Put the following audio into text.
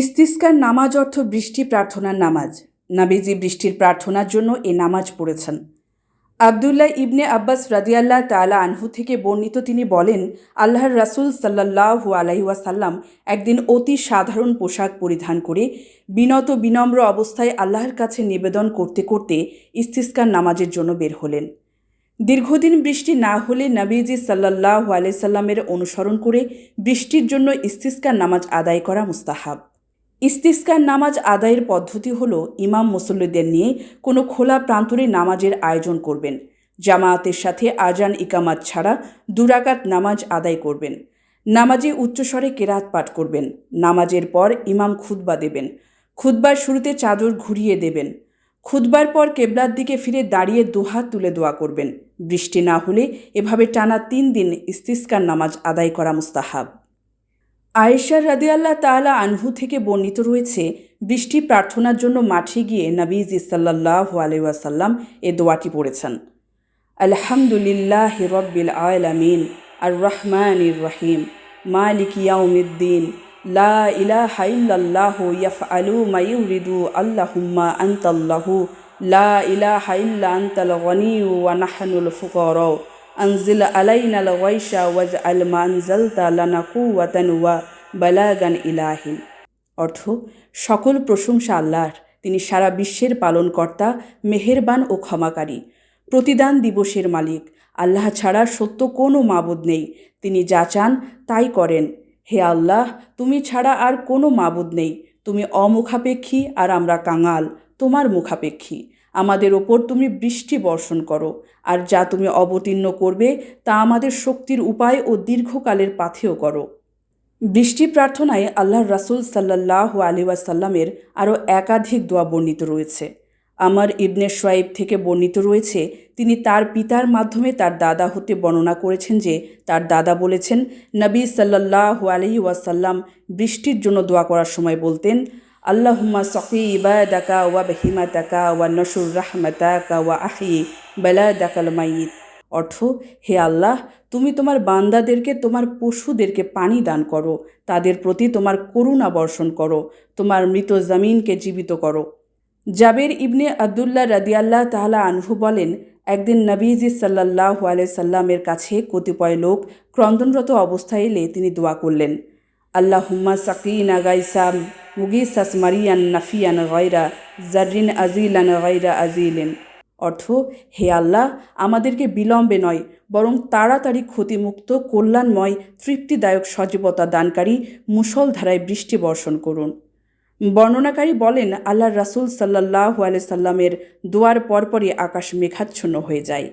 ইস্তিস্কার নামাজ অর্থ বৃষ্টি প্রার্থনার নামাজ। নাবিজি বৃষ্টির প্রার্থনার জন্য এ নামাজ পড়েছেন। আবদুল্লাহ ইবনে আব্বাস রাদিয়াল্লাহ তালা আনহু থেকে বর্ণিত তিনি বলেন, আল্লাহর রাসূল সাল্লাল্লাহু আলাইহাসাল্লাম একদিন অতি সাধারণ পোশাক পরিধান করে বিনত বিনম্র অবস্থায় আল্লাহর কাছে নিবেদন করতে করতে ইস্তিস্কার নামাজের জন্য বের হলেন। দীর্ঘদিন বৃষ্টি না হলে নবীজি সাল্লাহ আলাইসাল্লামের অনুসরণ করে বৃষ্টির জন্য ইস্তিস্কার নামাজ আদায় করা মুস্তাহাব। ইস্তিস্কার নামাজ আদায়ের পদ্ধতি হল ইমাম মুসল্লিদের নিয়ে কোনো খোলা প্রান্তরে নামাজের আয়োজন করবেন। জামায়াতের সাথে আজান ইকামাত ছাড়া দুরাকাত নামাজ আদায় করবেন। নামাজে উচ্চস্বরে কেরাত পাঠ করবেন। নামাজের পর ইমাম খুতবা দেবেন। খুতবার শুরুতে চাদর ঘুরিয়ে দেবেন। খুতবার পর কেবলার দিকে ফিরে দাঁড়িয়ে দুহাত তুলে দোয়া করবেন। বৃষ্টি না হলে এভাবে টানা তিন দিন ইস্তিস্কার নামাজ আদায় করা মুস্তাহাব। আয়েশার রাদিয়াল্লাহ তাআলা আনহু থেকে বর্ণিত রয়েছে, বৃষ্টি প্রার্থনার জন্য মাঠে গিয়ে নবীজি সাল্লাহ আলাইসাল্লাম এ দোয়াটি পড়েছেন। আলহামদুলিল্লাহ রব্বিল আলামিন আর রহমান ইর রহিম, মালিক ইয়াউমিদ্দিন, লা ইলাহা ইল্লাল্লাহু ইয়াফআলু মা ইউরিদু, আল্লাহুম্মা আনতাল্লাহু, লা ইলাহা আনতাল গনিয়্যু ওয়া নাহনুল ফুকারা আনজিল আলাইনাল ওয়াইশা ওয়াজআল মা আনজালতা লানা কুওয়াতান ওয়া বালাগান ইলাহিন অর্থ, সকল প্রশংসা আল্লাহর। তিনি সারা বিশ্বের পালনকর্তা, মেহেরবান ও ক্ষমাকারী। প্রতিদান দিবসের মালিক। আল্লাহ ছাড়া সত্য কোনো মাবুদ নেই। তিনি যা চান, তাই করেন। হে আল্লাহ, তুমি ছাড়া আর কোনো মাবুদ নেই। তুমি অমুখাপেক্ষী আর আমরা কাঙাল। তোমার মুখাপেক্ষী। আমাদের ওপর তুমি বৃষ্টি বর্ষণ করো, আর যা তুমি অবতীর্ণ করবে, তা আমাদের শক্তির উপায় ও দীর্ঘকালের পাথেও করো। বৃষ্টি প্রার্থনায় আল্লাহর রাসুল সাল্লাহ আলিওয়াসাল্লামের আরও একাধিক দোয়া বর্ণিত রয়েছে। আমার ইবনে সোয়াইব থেকে বর্ণিত রয়েছে, তিনি তার পিতার মাধ্যমে তার দাদা হতে বর্ণনা করেছেন যে, তার দাদা বলেছেন, নবী সাল্লাহ আলহি ওয়াসাল্লাম বৃষ্টির জন্য দোয়া করার সময় বলতেন আল্লাহুম্মা সকি ইবাদাকা ওয়া বেহিমাতাকা ওয়া নসুর রাহমাতাকা ওয়া আহি বেলাদাকাল মাইত অর্থ, হে আল্লাহ, তুমি তোমার বান্দাদেরকে, তোমার পশুদেরকে পানি দান করো। তাদের প্রতি তোমার করুণা বর্ষণ করো। তোমার মৃত জামিনকে জীবিত করো। জাবের ইবনে আবদুল্লাহ রাদিয়াল্লাহ তাহলা আনহু বলেন, একদিন নবীজি সাল্লাহ সাল্লামের কাছে কতিপয় লোক ক্রন্দনরত অবস্থায় এলে তিনি দোয়া করলেন আল্লাহ হুম্মা সাকিনা গাইসাম। মুগিসাস মারিয়ান নাফিয়ান গয়রা জারিন আজিলান গয়রা আজিলেন। অর্থ, হে আল্লাহ, আমাদেরকে বিলম্বে নয়, বরং তাড়াতাড়ি ক্ষতিমুক্ত, কল্যাণময়, তৃপ্তিদায়ক সজীবতা দানকারী মুসলধারায় বৃষ্টি বর্ষণ করুন। বর্ণনাকারী বলেন আল্লাহ রাসুল সাল্লাহ সাল্লামের দোয়ার পরপরই আকাশ মেঘাচ্ছন্ন হয়ে যায়।